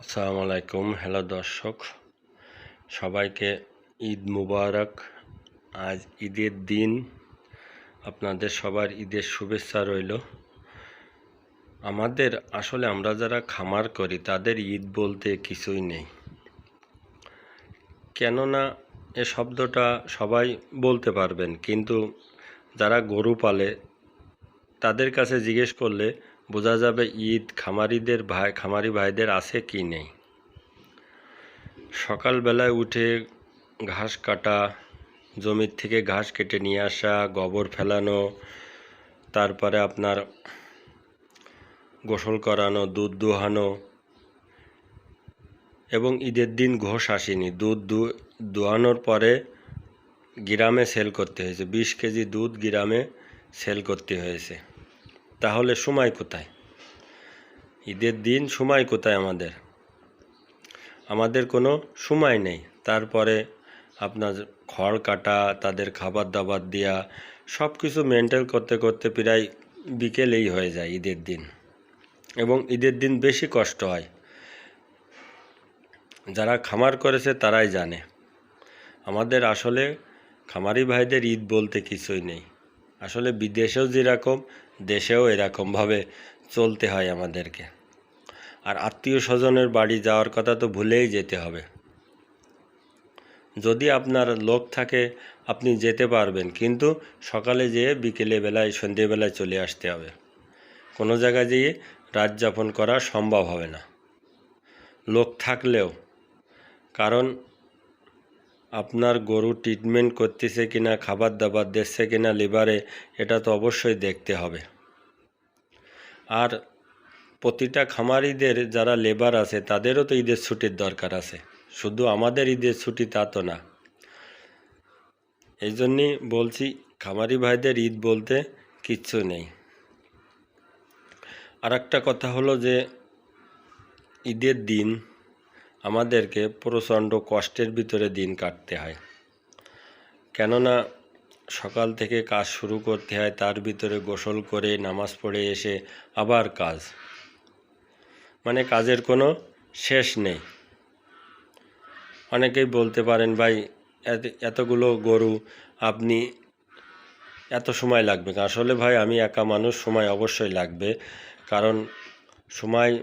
আসসালামু আলাইকুম হ্যালো দর্শক, সবাইকে ঈদ মুবারক। আজ ঈদের দিন, আপনাদের সবার ঈদের শুভেচ্ছা রইল। আমাদের আসলে আমরা যারা খামার করি, তাদের ঈদ বলতে কিছুই নেই। কেননা এ শব্দটা সবাই বলতে পারবেন, কিন্তু যারা গরু পালে, তাদের কাছে জিজ্ঞেস করলে বোঝা যাবে ঈদ খামারিদের ভাই খামারি ভাইদের আছে কি নেই। সকালবেলায় উঠে ঘাস কাটা, জমির থেকে ঘাস কেটে নিয়ে আসা, গোবর ফেলানো, তারপরে আপনার গোসল করানো, দুধ দোহানো এবং ঈদের দিন ঘোষ আসেনি। দুধ দোয়ানোর পরে গ্রামে সেল করতে হয়েছে। বিশ কেজি দুধ গ্রামে সেল করতে হয়েছে। তাহলে সময় কোথায়? ঈদের দিন সময় কোথায় আমাদের? আমাদের কোনো সময় নেই। তারপরে আপনার খড় কাটা, তাদের খাবার দাবার দেওয়া সব কিছু মেনটেন করতে করতে প্রায় বিকেলেই হয়ে যায় ঈদের দিন। এবং ঈদের দিন বেশি কষ্ট হয়। যারা খামার করেছে তারাই জানে। আমাদের আসলে খামারি ভাইদের ঈদ বলতে কিছুই নেই। আসলে বিদেশেও যেরকম দেশেও এরকমভাবে চলতে হয় আমাদেরকে। আর আত্মীয় স্বজনের বাড়ি যাওয়ার কথা তো ভুলেই যেতে হবে। যদি আপনার লোক থাকে, আপনি যেতে পারবেন, কিন্তু সকালে যেয়ে বিকেলে বেলায় সন্ধেবেলায় চলে আসতে হবে। কোনো জায়গায় যেয়ে রাত যাপন করা সম্ভব হবে না। লোক থাকলেও। কারণ আপনার গরু ট্রিটমেন্ট করতেছে কিনা, খাবার দাবার দিচ্ছে কিনা লিভারে এটা তো অবশ্যই দেখতে হবে। আর প্রতিটা খামারিদের যারা লেবার আছে, তাদেরও তো ঈদের ছুটির দরকার আছে। শুধু আমাদের ঈদের ছুটি তা তো না। এই জন্যই বলছি, খামারি ভাইদের ঈদ বলতে কিচ্ছু নেই। আর একটা কথা হলো যে, ঈদের দিন আমাদেরকে প্রচণ্ড কষ্টের ভিতরে দিন কাটতে হয়। কেননা সকাল থেকে কাজ শুরু করতে হয়, তার ভিতরে গোসল করে, নামাজ পড়ে এসে আবার কাজ। মানে কাজের কোনো শেষ নেই। অনেকেই বলতে পারেন, ভাই, এত- এতগুলো গরু, আপনি এত সময় লাগবে আসলে ভাই, আমি একা মানুষ, সময় অবশ্যই লাগবে। কারণ সময়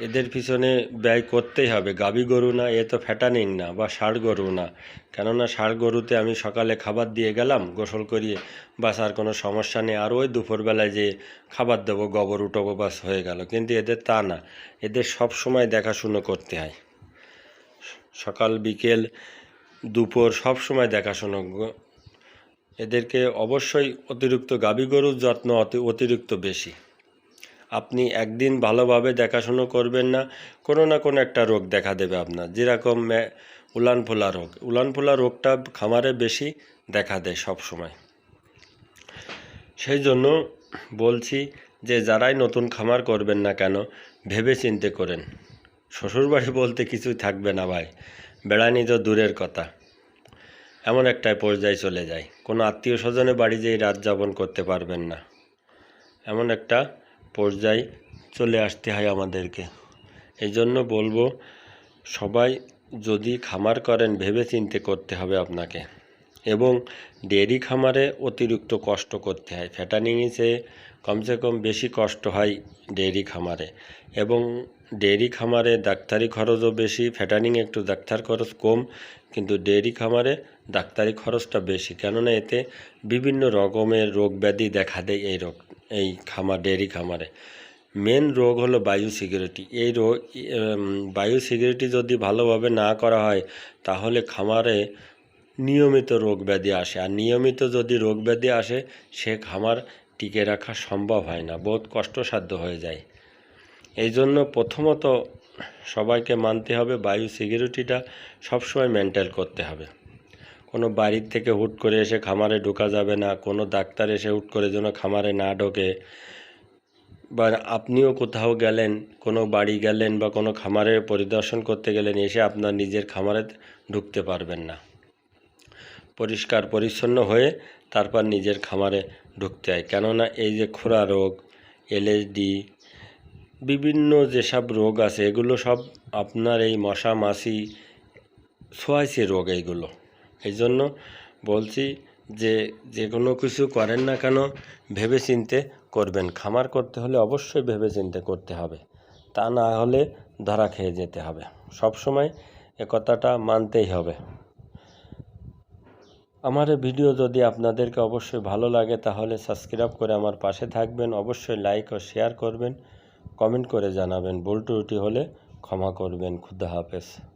এদের পিছনে ব্যয় করতেই হবে। গাভী গরু না, এ তো ফ্যাটানিন না বা ষাঁড় গরু না। কেননা ষাঁড় গরুতে আমি সকালে খাবার দিয়ে গেলাম, গোসল করিয়ে বাস আর কোনো সমস্যা নেই। আর ওই দুপুরবেলায় যে খাবার দেবো, গোবর, উঠবো, বাস হয়ে গেল। কিন্তু এদের তা না। এদের সব সময় দেখাশুনো করতে হয়। সকাল, বিকেল, দুপুর সব সময় দেখাশুনো এদেরকে অবশ্যই অতিরিক্ত গাভী গরুর যত্ন অতি- অতিরিক্ত বেশি। আপনি একদিন ভালোভাবে দেখাশুনো করবেন না, কোনো না কোনো একটা রোগ দেখা দেবে আপনার। যেরকম উলান ফোলা রোগ। উলান ফোলা রোগটা খামারে বেশি দেখা দেয় সব সময় সেই জন্য বলছি যে, যারাই নতুন খামার করবেন না কেন ভেবে চিন্তে করেন। শ্বশুরবাড়ি বলতে কিছুই থাকবে না ভাই, বেড়ানি তো দূরের কথা। এমন একটা পর্যায়ে চলে যায়। কোনো আত্মীয় স্বজনের বাড়ি যেয়ে রাত যাপন করতে পারবেন না। এমন একটা পর্যায়ে চলে আসতে হয় আমাদেরকে। এই জন্য বলব, সবাই যদি খামার করেন ভেবে চিন্তে করতে হবে আপনাকে। এবং ডেয়ারি খামারে অতিরিক্ত কষ্ট করতে হয়। ফ্যাটানিংসে কমসে কম বেশি কষ্ট হয় ডেয়ারি খামারে। এবং ডেয়ারি খামারে ডাক্তারি খরচও বেশি, ফ্যাটানিং একটু ডাক্তার খরচ কম, কিন্তু ডেয়ারি খামারে ডাক্তারি খরচটা বেশি। কেননা এতে বিভিন্ন রকমের রোগ ব্যাধি দেখা দেয় এই রোগ। এই খামার, ডেয়ারি খামারে। মেন রোগ হলো বায়ু সিকিউরিটি। এই রোগ বায়ু সিকিউরিটি যদি ভালোভাবে না করা হয়, তাহলে খামারে নিয়মিত রোগ ব্যাধি আসে। আর নিয়মিত যদি রোগ ব্যাধি আসে, সে খামার টিকে রাখা সম্ভব হয় না, বহুত কষ্টসাধ্য হয়ে যায়। এই জন্য প্রথমত সবাইকে মানতে হবে বায়ু সিকিউরিটিটা সবসময় মেনটেন করতে হবে। কোনো বাড়ির থেকে হুট করে এসে খামারে ঢোকা যাবে না, কোনো ডাক্তার এসে হুট করে যেন খামারে না ঢোকে। বা আপনিও কোথাও গেলেন, কোনো বাড়ি গেলেন বা কোনো খামারে পরিদর্শন করতে গেলেন, এসে আপনার নিজের খামারে ঢুকতে পারবেন না। পরিষ্কার, পরিচ্ছন্ন হয়ে তারপর নিজের খামারে ঢুকতে হয়। কেননা এই যে খোরা রোগ এলএসডি বিভিন্ন যেসব রোগ আছে, এগুলো সব আপনার এই মশা, মাছি ছোঁয়াইছে রোগ এইগুলো। এই জন্য বলছি যে যে কোনো কিছু করেন না কেন ভেবে চিনতে করবেন। খামার করতে হলে অবশ্যই ভেবে চিনতে করতে হবে। তা না হলে ধরা খেয়ে যেতে হবে। সব সময় এ কথাটা মানতেই হবে। আমার ভিডিও যদি আপনাদেরকে অবশ্যই ভালো লাগে, তাহলে সাবস্ক্রাইব করে আমার পাশে থাকবেন। অবশ্যই লাইক ও শেয়ার করবেন। কমেন্ট করে জানাবেন। ভুল ত্রুটি হলে ক্ষমা করবেন। খুদা হাফেজ।